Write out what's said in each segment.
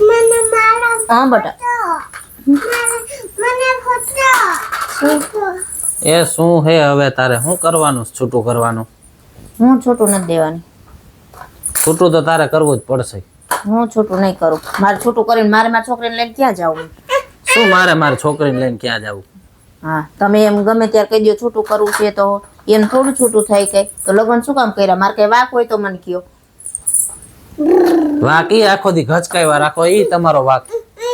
મને મારો હા બટા મને એ શું હે હવે તારે? શું કરવાનું છૂટું કરવાનું? હું છૂટું નથી દેવાની. છૂટું તો તારે કરવું જ પડશે. હું છૂટું નહીં કરું. મારે છૂટું કરીને મારે મારા છોકરીને લઈને ક્યાં જવું શું મારે મારા છોકરીને લઈને ક્યાં જવું? હા તમે એમ ગમે ત્યારે કહી દો છૂટું કરવું છે તો એને થોડું છૂટું થાય કઈ તો લગ્ન શું કામ કર્યા? મારે કઈ વાક હોય તો મને કયો. વાક ઈ આખો દી ઘચકાઈવા રાખો ઈ તમારો વાક.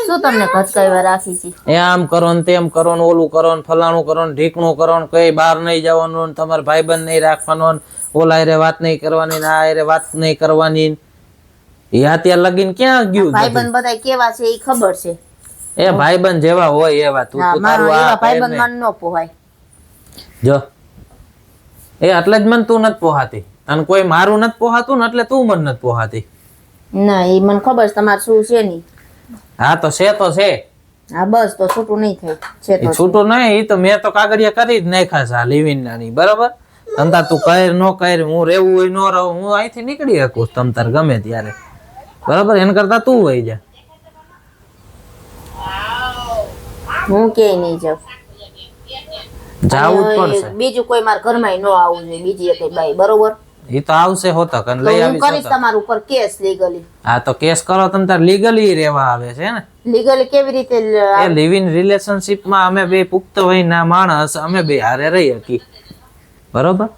શું તમને ખચકાઈવા રાખી છે? એ આમ કરો ને તેમ કરો ને ઓલું કરો ને ફલાણું કરો ને ઢીકણું કરો ને કઈ બહાર નહીં જવાનું ને તમારે ભાઈબંધ નહીં રાખવાનો ને ઓલા હારે વાત નહીં કરવાની ને આ હારે વાત નહીં કરવાની એ અત્યારે લગીન ક્યાં ગયું ભાઈ ભાઈબંધ બધા કેવા છે એ ખબર છે. એ ભાઈબંધ જેવા હોય એવા તું તારું આ ભાઈબંધ ને. ન પોહાય. જો. એ એટલે જ મને તું નથી પોહાતી. અને કોઈ મારું નથી પોહાતું ને એટલે તું મને નથી પોહાતી. ના એ મને ખબર છે તમારે શું છે નહીં હા તો છે તો છે. હા બસ તો છૂટું નહીં થાય. છે તો છૂટું નહીં એ તો મેં તો કાગળિયા કરી જ નાખ્યા છે લિવિન નાની બરાબર? તમતાર તું કર ન કર હું રહેવું હોય ન રહું હું અહીંથી નીકળી શકું તમતાર ગમે ત્યારે. બરાબર? એના કરતા તું વહી જા. હું ક્યાંય નહીં જાઉં. જાવું જ પડશે. બીજું કોઈ મારા ઘરમાં ન આવવું જોઈએ. બીજી એક બાઈ બરોબર? એ તો આવશે હોતક અને લઈ આવી કરીશ તમારા ઉપર કેસ લીગલી હા તો કેસ કરો તમે તાર લીગલી રહેવા આવે છે ને? લીગલી કેવી રીતે એ લિવ ઇન રિલેશનશિપમાં અમે બે પુખ્ત વયના માણસ અમે બે હારે રહી હકી બરોબર?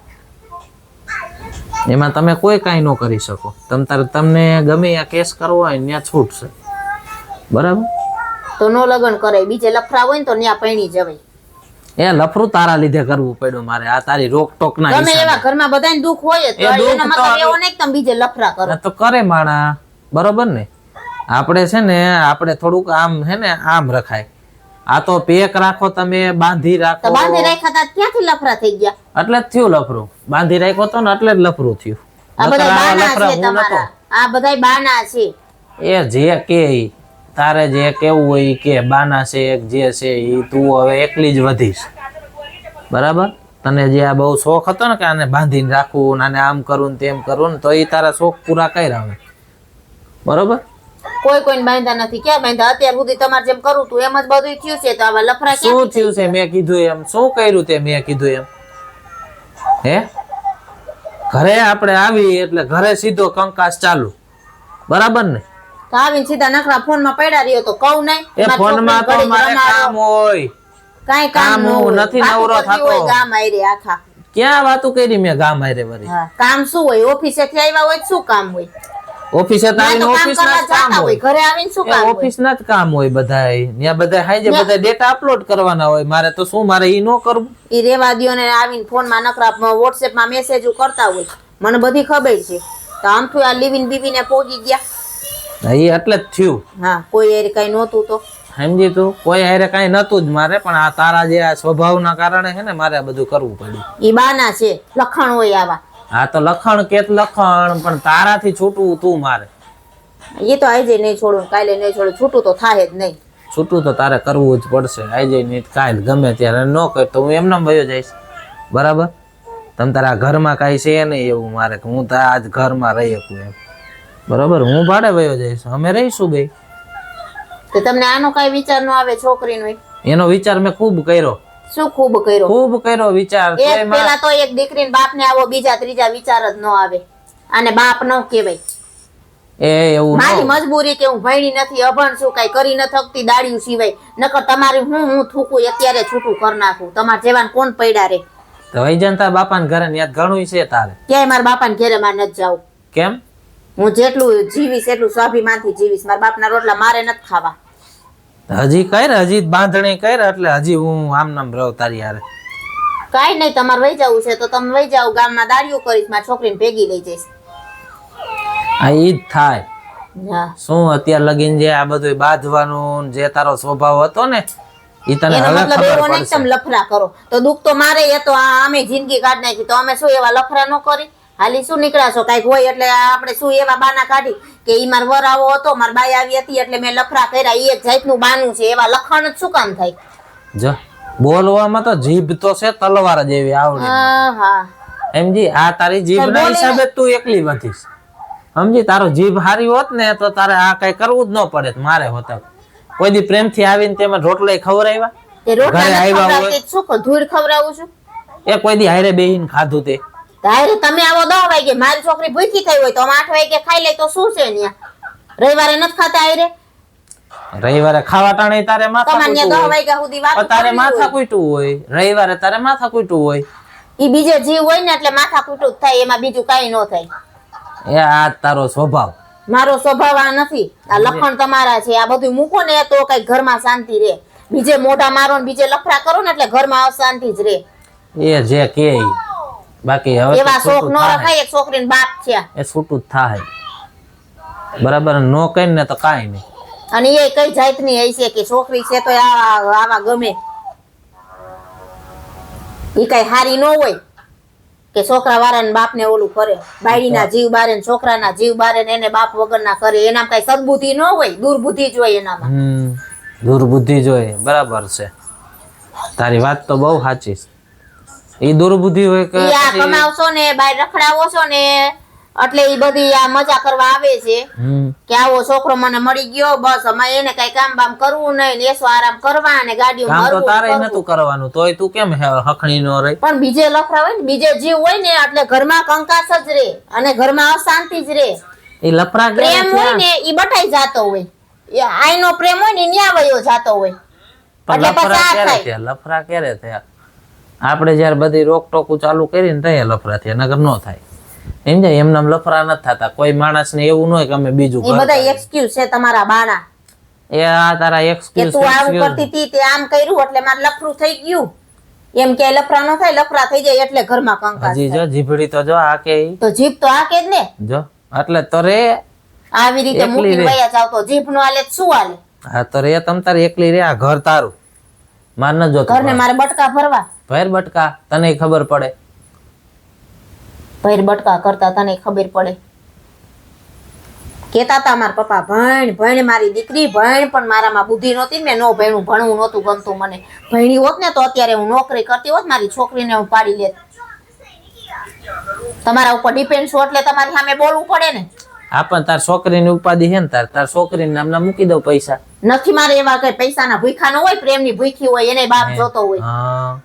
એમાં તમે કોઈ કાંઈ ન કરી શકો. તમ તાર તમને ગમે આ કેસ કરવો હોય ત્યાં છૂટશે. બરાબર? તો નો લગ્ન કરે બીજે લફરા હોય ને તો ત્યાં પૈણી જવાય. એ લફરું તારા લીધે કરવું પડ્યું મારે. આ તારી રોક ટોક ના તમે એવા ઘરમાં બધાને દુઃખ હોય તો એનો મતલબ એવો નહીં કે તમે બીજે લફરા કરો. તો કરે માણા. બરોબર ને? આપણે છે ને આપણે થોડુંક આમ હે ને આમ રખાય. આ તો પેક રાખો તમે બાંધી રાખો. બાંધી રાખ્યા હતા ક્યાંથી લફરા થઈ ગયા? એટલે જ થયું લફરું. બાંધી રાખ્યો તો ને એટલે જ લફરું થયું. આ બધા બાના છે તમારા. આ બધા બાના છે. એ જે કે તારે જે કેવું હોય કે બાના છે એક જે છે એ તું હવે એકલી જ વધીશ. બરાબર? તને જે આ બહુ શોખ હતો ને કે આને બાંધીને રાખવું આને આમ કરવું ને તેમ કરવું ને તો એ તારા શોખ પૂરા કર્યા હવે બરાબર? કોઈ કોઈને બાંધ્યા નથી. ક્યાં બાંધ્યા? અત્યાર સુધી તમારે જેમ કરું તું એમ જ બધું થયું છે. તો હવે લફરા શું થયું છે? મેં કીધું એમ. શું કર્યું તે મેં કીધું એમ? હે? ઘરે આપણે આવી એટલે ઘરે સીધો કંકાસ ચાલુ. બરાબર ને? આવીને સીધા નખરા ફોનમાં પડ્યા રહ્યો તો કહું નહીં એ મારા ફોનમાં તો મારે કામ હોય. કાંઈ કામ હું નથી વાતું નવરો થતો. ગામ આયરે આખા. ક્યાં વાતું કરી મેં ગામ હારે વળી? કામ શું હોય? ઓફિસે થી આવ્યા હોય શું કામ હોય? ઓફિસે તો આવીને ઓફિસ ના કામ હોય. ઘરે આવીને શું કામ ઓફિસ ના જ કામ હોય બધાય. ત્યાં બધા હાઈજે બધા ડેટા અપલોડ કરવાના હોય. મારે તો શું મારે ઈ નો કરવું? ઈ રેવા દ્યો ને આવીને ફોનમાં નકરા વોટ્સએપમાં મેસેજો કરતા હોય. મને બધી ખબર છે. તો આમથી આ બીવી બીવીને પહોંચી ગયા. ઈ એટલે જ થયું. હા કોઈ એર કઈ નહોતું તો? સમજી તું? કોઈ હારે કાંઈ નતું જ મારે પણ આ તારા જે આ સ્વભાવના કારણે છે ને મારે આ બધું કરવું પડ્યું. એ બાના છે લખણ હોય આવા. હા તો લખણ કેત લખણ પણ તારાથી છૂટવું તું મારે. એ તો આજે નહીં છોડું કાલે નહીં છોડું છૂટું તો થાય જ નહીં. છૂટું તો તારે કરવું જ પડશે આજે નહીં કાલે ગમે ત્યારે ન કર તો હું એમને વયો જઈશ. બરાબર? તમ તારા ઘરમાં કાંઈ છે નહીં એવું મારે કે હું તો આજ ઘરમાં રહી શકું એમ. બરાબર હું ભાડે વયો જઈશ. અમે રહીશું બે તો તમને આનો કઈ વિચાર ન આવે છોકરીનો એનો વિચાર મેં ખૂબ કર્યો. શું ખૂબ કર્યો? ખૂબ કર્યો વિચાર. પેલા તો એક દીકરીને બાપને આવો બીજા ત્રીજા વિચાર જ ન આવે. અને બાપ નો કહેવાય. એ એવું મારી મજબૂરી કે હું ભણી નથી અભણ છું કઈ કરી ન થકતી દાડી સિવાય. નકર તમારી હું હું થૂકું અત્યારે છૂટું કરી નાખું. તમારે જેવાને કોણ પડ્યા રે? તો વૈજંતા બાપાને ઘરે ને યાદ ઘણું છે તારે. ક્યાંય મારા બાપાને ઘેરે મારે નથી જાવ. કેમ? હું જેટલું જીવીશ એટલું સ્વાભિમાનથી જીવીશ. મારા બાપના રોટલા મારે નથી ખાવા. હજી કર હજી બાંધણી કર એટલે હજી હું આમ નામ રહું તારી હારે. કાઈ નહીં તમારે વહી જવું છે તો તમે વહી જાઓ ગામમાં દાળિયું કરીશ મારી છોકરીને ભેગી લઈ જઈશ. આ ઈ જ થાય. શું અત્યાર લગીન જે આ બધું બાંધવાનું જે તારો સ્વભાવ હતો ને ઈ તને હવે મતલબ એવો નહીં તમે લફરા કરો. તો દુઃખ તો મારે એ તો આ અમે જિંદગી કાઢ નાખી તો અમે શું એવા લફરા ન કરી? હાલી શું નીકળાશો? કાંઈક હોય એટલે આપણે શું એવા બાના કાઢી? કે ઈ માર વર આવો હતો માર બાઈ આવી હતી એટલે મેં લફરા કર્યા. ઈ એક જાતનું બાનું છે એવા લખાણ જ શું કામ થાય? જો બોલવામાં તો જીભ તો છે તલવાર જેવી આવડે. હા એમજી આ તારી જીભના હિસાબે તું એકલી વધીશ. સમજી તારો જીભ હારી હોત ને તો તારે આ કઈ કરવું જ ન પડે મારે હોતા કોઈ દી પ્રેમથી આવીને તેમાં રોટલા ખવડાવ્યા? ઘરે આવ્યા ખવડાવતી, શું ધૂળ ખવડાવું છું? એ કોઈ દી હારે બેહીને ખાધું તે. તારે તમે આવો દસ વાગે મારી છોકરી ભૂખી થઈ હોય તો અમે આઠ વાગે ખાઈ લે તો શું છે ન્યા? રવિવારે નથી ખાતા આયરે? રવિવારે ખાવા ટાણે તારે માથા કૂટવું હોય. સુધી વાત તારે માથા કૂટવું હોય. રવિવારે તારે માથા કૂટવું હોય. ઈ બીજે જીવ હોય ને એટલે માથા કૂટું જ થાય એમાં બીજું કાંઈ ન થાય. એ આ તારો સ્વભાવ. મારો સ્વભાવ આ નથી. આ લખણ તમારા છે આ બધું મૂકો ને તો કઈ ઘરમાં શાંતિ રહે. બીજે મોઢા મારો ને બીજે લફરા કરો ને એટલે ઘરમાં અશાંતિ જ રહે. એ જે કે. બાકી હવે એવા શોખ નો રખાય એક છોકરીને બાપ છે. એ છૂટું થાય. બરાબર? નો કઈ ને તો કાંઈ નહીં. અને એ કઈ જાતની હશે કે છોકરી છે તો આવા આવા ગમે. એ કઈ હારી ન હોય કે છોકરા વાળાને બાપને ઓલું કરે. બાયડીના જીવ બારે ને છોકરાના જીવ બારે ને એને બાપ વગરના કરે. એના કઈ સદબુદ્ધિ ન હોય દુર્બુદ્ધિ જ હોય એનામાં. દુર્બુદ્ધિ જ હોય. બરાબર છે. તારી વાત તો બહુ સાચી છે. એ દુર્બુદ્ધિ હોય કે આ કમાવશો ને બાય રખડાવો છો ને એટલે એ બધી આ મજા કરવા આવે છે. કે આવો છોકરો મને મળી ગયો બસ અમે એને કઈ કામ બામ કરવું નહીં ને એસો આરામ કરવા અને ગાડીઓ કામ તો તારે નતું કરવાનું તોય તું કેમ હખણી નો રહી? પણ બીજે લફરા હોય ને બીજે જીવ હોય ને એટલે ઘરમાં કંકાસ જ રહે અને ઘરમાં અશાંતિ જ રહે એ લફરા પ્રેમ હોય ને એ બટાઈ જાતો હોય. એ આઈનો પ્રેમ હોય ને ન્યા વયો જાતો હોય. એટલે પછી આ થાય. લફરા ક્યારે થયા? આપણે જયારે બધી રોકટોકું ચાલુ કરીને ત્યાં લફરા થયા નગર નો થાય. સમજાય? એમને લફરા નથી થતા. કોઈ માણસ ને એવું ન હોય કે અમે બીજું એ બધા. એક્સક્યુઝ છે તમારા બાના એ આ તારા એક્સક્યુઝ તું આવું કરતી હતી તે આમ કર્યું એટલે મારે લફરું થઈ ગયું. એમ કે લફરા ન થાય લફરા થઈ જાય એટલે ઘરમાં કંકાસ હજી જો જીભડી તો જો આ કે તો જીભ તો આ કે જ ને? જો એટલે તરે આવી રીતે મૂકી વયા જાવ તો જીભ નો આલે શું આલે હા તો રે તમ તાર એકલી રે આ ઘર તારું. માર ન જોતું ઘરને મારે બટકા ભરવા. ભેર બટકા તને ખબર પડે. ભૈર બટકા કરતા તને ખબર પડે. કેતા તા મારા પપ્પા ભણ ભણ મારી દીકરી ભણ પણ મારામાં બુદ્ધિ નહોતી મેં નો ભણ્યું ભણવું નહોતું ગમતું મને. ભણી હોત ને તો અત્યારે હું નોકરી કરતી હોત મારી છોકરીને હું પાડી લેત. તમારા ઉપર ડિપેન્ડ છું એટલે તમારી સામે બોલવું પડે ને. હા પણ તાર છોકરીની ઉપાધિ છે ને તાર. તાર છોકરીને નામના મૂકી દઉં પૈસા. નથી મારે એવા કઈ પૈસાના ભૂખા ન હોય પ્રેમની ભૂખી હોય એને બાપ જોતો હોય. હા.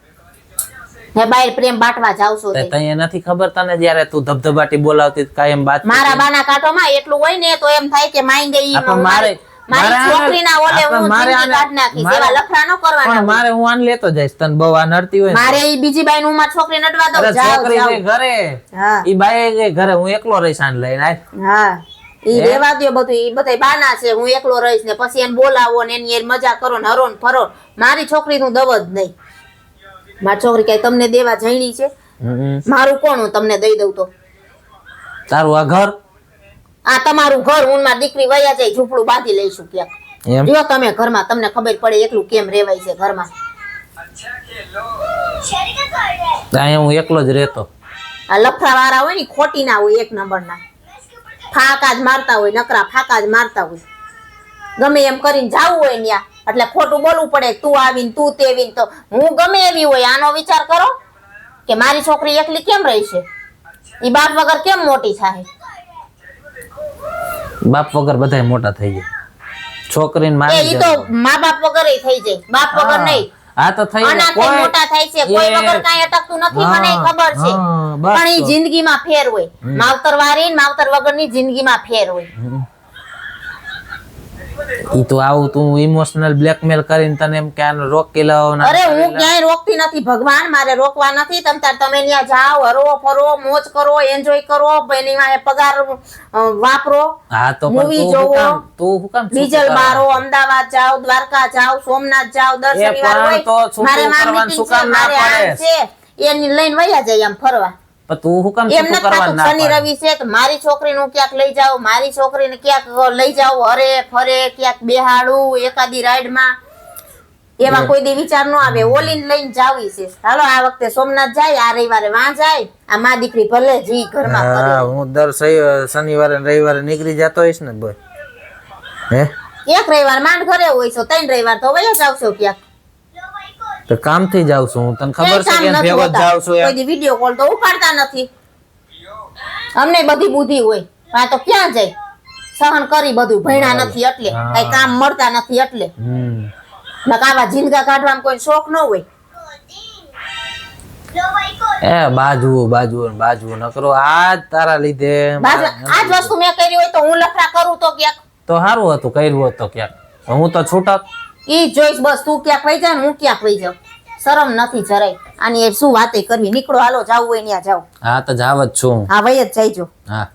ને બહાર પ્રેમ બાટવા જાવ છો તે. તને નથી ખબર તને જયારે તું ધબધબાટી બોલાવતી કાયમ બાત મારા બાના કાંટોમાં એટલું હોય ને તો એમ થાય કે માઈ ગઈ પણ મારે- મારી છોકરીના ઓલે હું મારે કાઢ નાખી સેવા એવા ન કરવાના પણ મારે હું આન લેતો જઈશ તને બહુ આ નડતી હોય મારે ઈ બીજી બાઈ નું મારી છોકરી નડવા દઉં જાઓ છોકરી ઘરે હા. ઈ બાઈ ઘરે હું એકલો રહીશ આન લઈને. હા. ઈ રેવા દો બધું ઈ બધા બાના છે હું એકલો રહીશ ને પછી એને બોલાવો ને એની મજા કરો ને હરો ને ફરો મારી છોકરી નું દવ જ નહીં. મારી છોકરી કઈ તમને દેવા જઈણી છે? મારું કોણ હું તમને દઈ દઉં તો? તારું આ ઘર? આ તમારું ઘર હું મારી દીકરી વયા જાય ઝૂંપડું બાંધી લઈશું ક્યાંક. જો તમે ઘરમાં તમને ખબર પડે એકલું કેમ રેવાય છે ઘરમાં. અહીંયા હું એકલો જ રહેતો. આ લફરા વાળા હોય ને ખોટી ના હોય એક નંબરના. ફાકા જ મારતા હોય નકરા ફાકા જ મારતા હોય. ગમે એમ કરીને જવું હોય ત્યાં એટલે ખોટું બોલવું પડે તું આવીને તું તેવીને તો. હું ગમે એવી હોય આનો વિચાર કરો કે મારી છોકરી એકલી કેમ રહી છે? ઈ બાપ વગર કેમ મોટી થાય? બાપ વગર બધાય મોટા થઈ જાય. છોકરીને એ મારી ઈ તો મા બાપ વગર થઈ જાય. બાપ વગર નહીં. આ તો થઈ. કોઈ- મોટા થાય છે કોઈ વગર કાંઈ અટકતું નથી મને ખબર છે. પણ ઈ તો. જિંદગીમાં ફેર હોય. માવતર વારી માવતર વગરની જિંદગીમાં ફેર હોય. ઈ તો આવું તું ઇમોશનલ બ્લેકમેલ કરીને તને એમ કે આને રોકી અરે હું ક્યાંય રોકતી નથી ભગવાન મારે રોકવા નથી. તમ તાર તમે ત્યાં જાઓ હરો ફરો મોજ કરો એન્જોય કરો એની મારે પગાર વાપરો. હા તો મૂવી જોવો. તું હું કામ ડીઝલ મારો અમદાવાદ જાઓ દ્વારકા જાઓ સોમનાથ જાઓ દર શનિવાર હોય મારે માં શું કામ ના મારે પાડે? એની લઈને વયા જાય આમ ફરવા. પણ તું હું કામ એમ નથી થતું. ના શનિ રવિ છે તો મારી છોકરીનું ક્યાંક લઈ જાઓ મારી છોકરીને ક્યાંક લઈ જાઓ હરે ફરે ક્યાંક બેહાડું એકાદી રાઈડમાં. એમાં કોઈ દી વિચાર ન આવે. ઓલીને લઈને જાવી છે. હાલો આ વખતે સોમનાથ જાય આ રવિવારે વાં જાય. આ મા દીકરી ભલે જી ઘરમાં હા હું દર શનિ- શનિવારે ને રવિવારે નીકળી જતો હોઈશ ને બોય હે? એક રવિવાર માંડ ઘરે હોય છો? ત્રણ રવિવાર તો વયા જાવશો ક્યાંક. તો કામથી જાવ છું. તને ખબર છે કે ભેગો જાવ છું કોઈ વીડિયો કોલ તો ઉપાડતા નથી. અમને બધી બુદ્ધિ હોય. આ તો ક્યાં જાય? સહન કરી બધું. ભણ્યા નથી એટલે. કઈ કામ મળતા નથી એટલે. નકાવા જિંદગા કાઢવામાં કોઈ શોખ ન હોય. એ બાજુ બાજુ બાજુ નકરો આજ તારા લીધે આજ આ જ વસ્તુ મેં કરી હોય તો હું લફરા કરું તો ક્યાંક? તો સારું હતું કર્યું હતું ક્યાંક. હું તો છૂટક. ઈ જોઈશ બસ તું ક્યાંક વહી જા ને હું ક્યાંક વહી જાઉં. શરમ નથી જરાય. આની એ શું વાતે કરવી? નીકળો હાલો જાવું હોય ત્યાં જાવ હા તો જાવ જ છું. હા વહી જ જઈજો. હા.